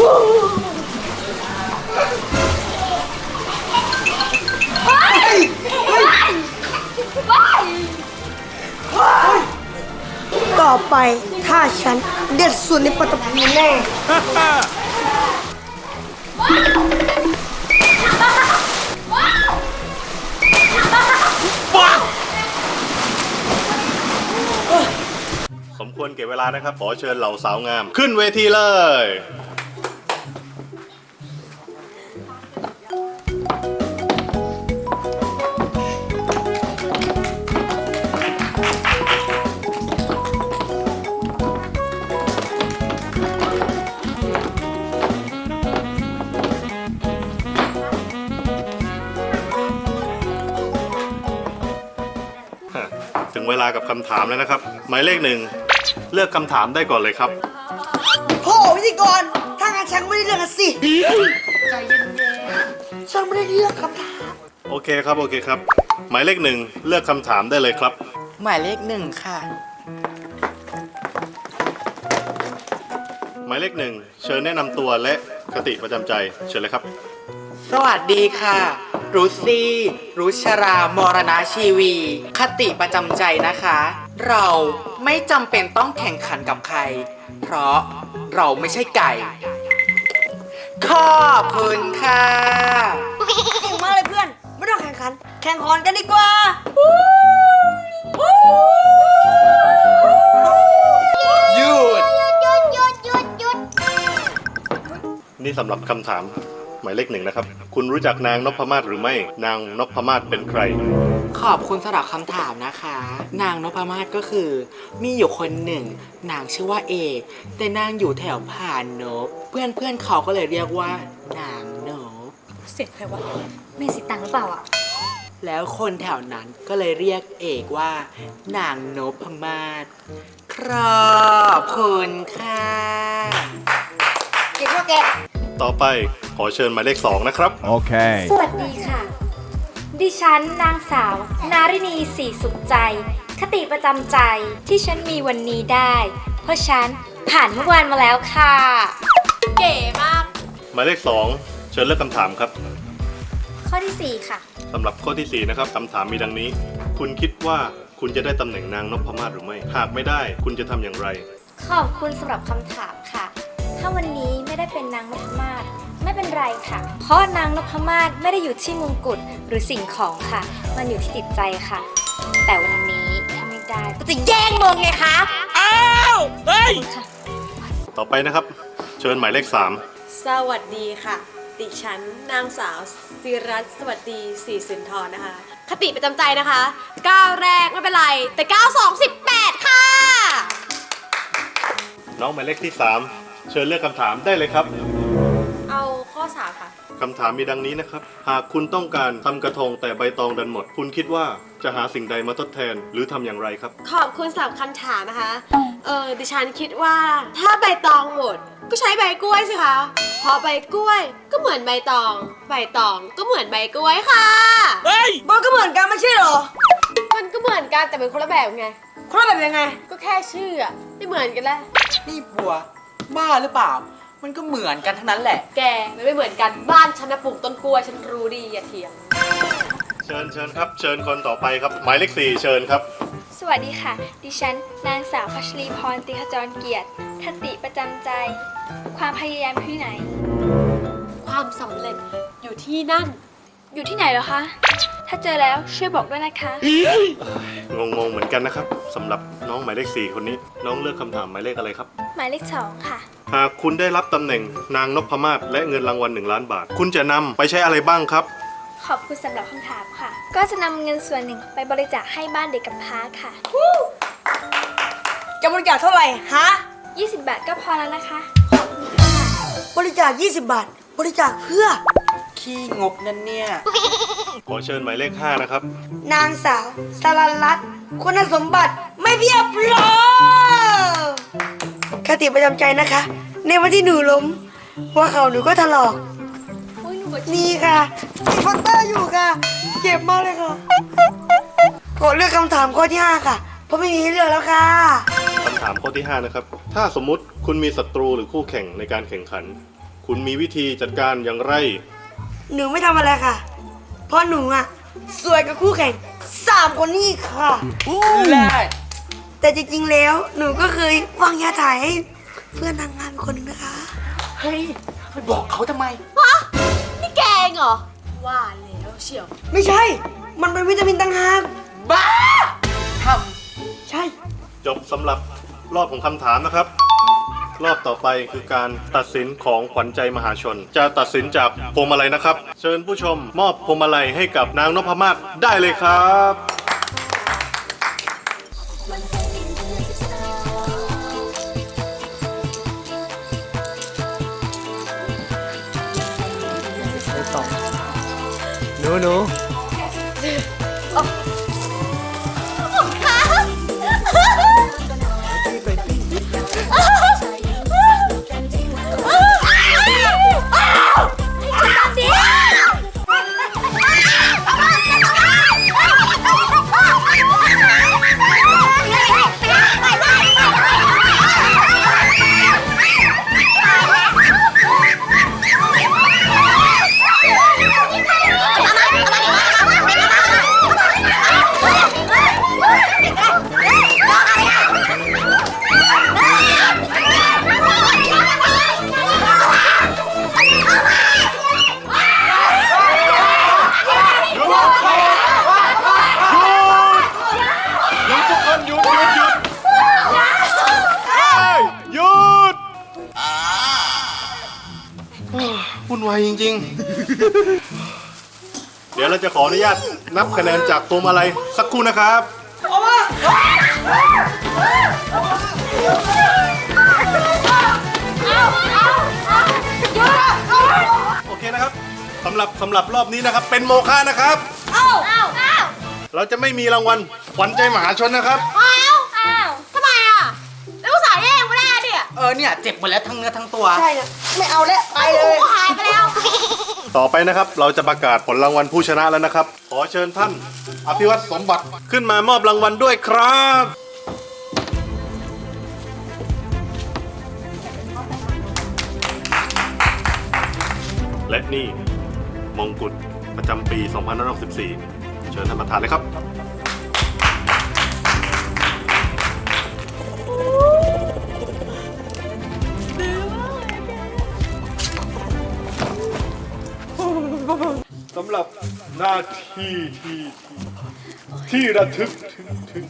ต่อไปถ้าฉันเด็ดสุดในปัตตภีแน่สมควรเก็บเวลานะครับ ขอเชิญเหล่าสาวงาม ขึ้นเวทีเลย ถึงเวลากับคำถามแล้วนะครับ หมายเลขหนึ่งเลือกคำถามได้ก่อนเลยครับโหพิธีกรถ้างั้นฉันไม่ได้เลือกอะสิ ใจเย็นๆฉันไม่ได้เลือกคำถาม โอเคครับโอเคครับ หมายเลขหนึ่งเลือกคำถามได้เลยครับ หมายเลขหนึ่งค่ะ หมายเลขหนึ่งเชิญแนะนำตัวและคติประจำใจเชิญเลยครับ สวัสดีค่ะ รุซี่รุชรามรณชีวี คติประจำใจนะคะ เราไม่จำเป็นต้องแข่งขันกับใคร เพราะเราไม่ใช่ไก่ ขอบคุณค่ะ เก่งมากเลยเพื่อน ไม่ต้องแข่งขัน แข่งขันกันดีกว่าหยุด นี่สำหรับคำถาม หมายเลขหนึ่งนะครับ คุณรู้จักนางนพมาศหรือไม่ นางนพมาศเป็นใคร ขอบคุณสำหรับคำถามนะคะ นางนพมาศก็คือ มีอยู่คนหนึ่ง นางชื่อว่าเอกแต่นางอยู่แถวผ่านนบ เพื่อนเพื่อนๆเขาก็เลยเรียกว่า นางนบ เสียงใครวะเมสิตังหรือเปล่าอะ แล้วคนแถวนั้นก็เลยเรียกเอกว่า นางนพมาศขอบคุณค่ะ เก่งมากแก ต่อไปขอเชิญหมายเลขสองนะครับ Okay. สวัสดีค่ะ ดิฉันนางสาว นารินีสีสุขใจ คติประจำใจที่ฉันมีวันนี้ได้ เพราะฉันผ่านเมื่อวานมาแล้วค่ะ เก๋มาก หมายเลขสองเชิญเลือกคำถามครับข้อที่ 4 ค่ะ สำหรับข้อที่สี่นะครับคำถามมีดังนี้ คุณคิดว่าคุณจะได้ตำแหน่งนางนพมาศหรือไม่ หากไม่ได้ คุณจะทำอย่างไร ขอบคุณสำหรับคำถามค่ะ ถ้าวันนี้ ไม่ได้เป็นนางนพมาศไม่เป็นไรค่ะ เพราะนางนพมาศไม่ได้อยู่ที่มงกุฎหรือสิ่งของค่ะ มันอยู่ที่จิตใจค่ะ แต่วันนี้ถ้าไม่ได้ก็จะแย่งมงไงคะอ้าวเฮ้ยค่ะ ต่อไปนะครับ เชิญหมายเลขสามสวัสดีค่ะ ดิฉันนางสาวศิรัตน์สวัสดีศรีสินทรนะคะ คติประจำใจนะคะก้าวแรกไม่เป็นไร แต่ก้าวสองสิบแปดค่ะ น้องหมายเลขที่สาม เชิญเลือกคำถามได้เลยครับ เอาข้อสามค่ะ คำถามมีดังนี้นะครับ หากคุณต้องการทำกระทงแต่ใบตองดันหมด คุณคิดว่าจะหาสิ่งใดมาทดแทนหรือทำอย่างไรครับ ขอบคุณสำหรับคำถามนะคะ เออดิฉันคิดว่าถ้าใบตองหมด ก็ใช้ใบกล้วยสิคะเพอใบกล้วยก็เหมือนใบตอง ใบตองก็เหมือนใบกล้วยค่ะมันก็เหมือนกันไม่ใช่เหรอ มันก็เหมือนกันแต่เป็นคนละแบบไง คนละแบบยังไง ก็แค่ชื่ออะไม่เหมือนกันแล้วนี่บัว บ้าหรือเปล่า มันก็เหมือนกันทั้งนั้นแหละ แกมันไม่เหมือนกันบ้านฉันนะปลูกต้นกล้วยฉันรู้ดีอย่าเถียง เชิญเชิญครับ เชิญคนต่อไปครับ หมายเลขสี่เชิญครับ สวัสดีค่ะ ดิฉัน นางสาวพัชรีพรติขจรเกียรติคติประจำใจ ความพยายามอยู่ที่ไหน ความสำเร็จอยู่ที่นั่น อยู่ที่ไหนเหรอคะ ถ้าเจอแล้วช่วยบอกด้วยนะคะ งงๆเหมือนกันนะครับสำหรับน้องหมายเลขสี่คนนี้ น้องเลือกคำถามหมายเลขอะไรครับ หมายเลขสองค่ะ หากคุณได้รับตำแหน่งนางนพมาศและเงินรางวัล1ล้านบาท คุณจะนำไปใช้อะไรบ้างครับ ขอบคุณสำหรับคำถามค่ะ ก็จะนำเงินส่วนหนึ่งไปบริจาคให้บ้านเด็กกำพร้าค่ะ จะบริจาคเท่าไหร่ฮะ 20 บาทก็พอแล้วนะคะ บริจาค 20 บาท บริจาคเพื่อ ขี้งกนั่นเนี่ย ขอเชิญหมายเลขห้านะครับ นางสาวสารันรัตน์คุณสมบัติไม่เพียบพร้อมคติประจำใจนะคะ ในวันที่หนูล้มหัวเข่าหนูก็ถลอกอุ้ยหนูนี่ค่ะมีพัตเตอร์อยู่ค่ะ เจ็บมากเลยค่ะขอเลือกคำถามข้อที่ 5 ค่ะ เพราะไม่มีให้เลือกแล้วค่ะ คำถามข้อที่ 5 นะครับ ถ้าสมมุติคุณมีศัตรูหรือคู่แข่งในการแข่งขัน คุณมีวิธีจัดการอย่างไร หนูไม่ทำอะไรค่ะ เพราะหนูอะ สวยกับคู่แข่งสามคนนี้ค่ะเลิศแต่จริงๆแล้วหนูก็เคยวางยาถ่ายให้เพื่อนนางงามอีกคนนึงนะคะ เฮ้ยไปบอกเขาทำไม นี่แกงเหรอ ว่าแล้วเชียว ไม่ใช่ มันเป็นวิตามินต่างหากบ้าทใช่ จบสำหรับรอบของคำถามนะครับ รอบต่อไปคือการตัดสินของขวัญใจมหาชน จะตัดสินจากพวงมาลัยนะครับ เชิญผู้ชมมอบพวงมาลัยให้กับนางนพมาศได้เลยครับหนูหนู วุ่นวายจริง ๆ เดี๋ยวเราจะขออนุญาตนับคะแนนจากพวงมาลัยสักครู่นะครับ โอเคนะครับสำหรับสำหรับรอบนี้นะครับ เป็นโมฆะนะครับอ้าวอ้าวอ้าวเราจะไม่มีรางวัลขวัญใจมหาชนนะครับอ้าวอ้าวทำไมอะแล้วอุตส่าห์แย่งมาได้ดิำเออเนี่ย เจ็บหมดแล้วทั้งเนื้อทั้งตัว ใช่นะไม่เอาแล้วไปเลกูย ก็หายไปแล้ว ต่อไปนะครับ เราจะประกาศผลรางวัลผู้ชนะแล้วนะครับ ขอเชิญท่าน อภิวัตสมบัติขึ้นมามอบรางวัลด้วยครับ และนี่มงกุฎประจำปี 2564 เชิญท่านประธานเลยครับำหรับหน้าที่ที่ที่ระทึกถึงถึง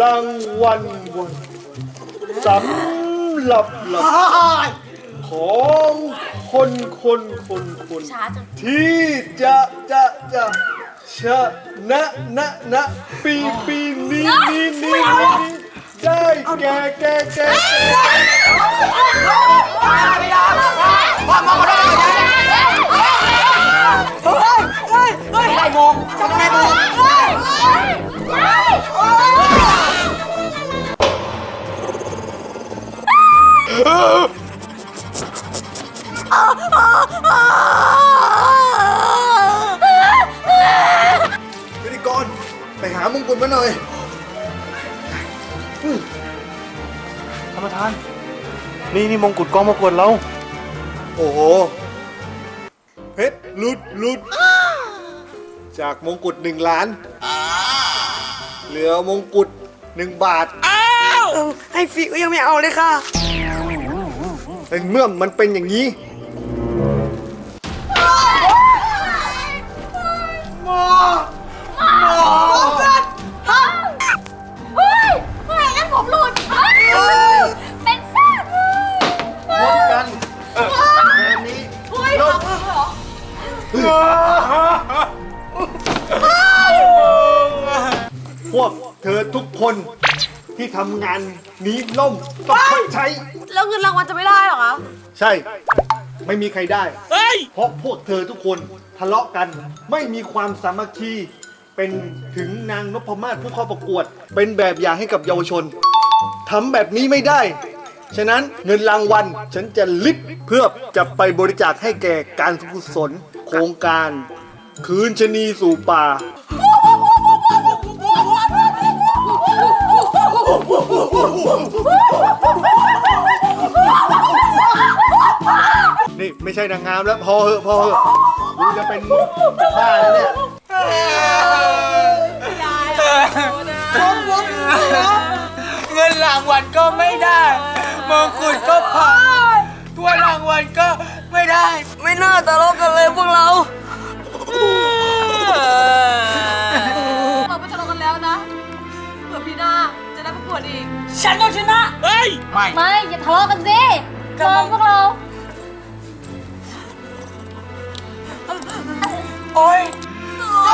รางวัลวันสำหรับหลับของคนคนคนคนช้าจังที่จะจะจะชนะนะนะปีปีนี้นี้นี้นี้ได้แก่แก่แก่ พิธีกรไปหามงกุฎมาหน่อยท่านประธาน นี่นี่มงกุฎกองประกวดเรา โอ้โห เพชรหลุดหลุด จากมงกุฎหนึ่งล้าน เหลือมงกุฎหนึ่งบาทเออให้ฟรีก็ยังไม่เอาเลยค่ะแต่เมื่อมันเป็นอย่างนี้ พวกเธอทุกคนที่ทำงานนี้ล่มต้องชดใช้ แล้วเงินรางวัลจะไม่ได้เหรอคะ ใช่ ไม่มีใครได้เพราะพวกเธอทุกคนทะเลาะกัน ไม่มีความสามัคคี เป็นถึงนางนพมาศผู้เข้าประกวด เป็นแบบอย่างให้กับเยาวชนทำแบบนี้ไม่ได้ ฉะนั้นเงินรางวัลฉันจะลิบเพื่อจะไปบริจาคให้แก่การกุศลโครงการ คืนชะนีสู่ป่า นี่ไม่ใช่นางงามแล้วพอเหอะพอเหอะกูจะเป็นบ้าแล้วเนี่ย เงินรางวัลก็ไม่ได้มงกุฎก็พังถ้วยรางวัลก็ไม่ได้ ไม่น่าทะเลาะกันเลยพวกเราเรา ไม่ไม่อย่าทะเลาะกันสิมองพวกเรา โอ๊ยเ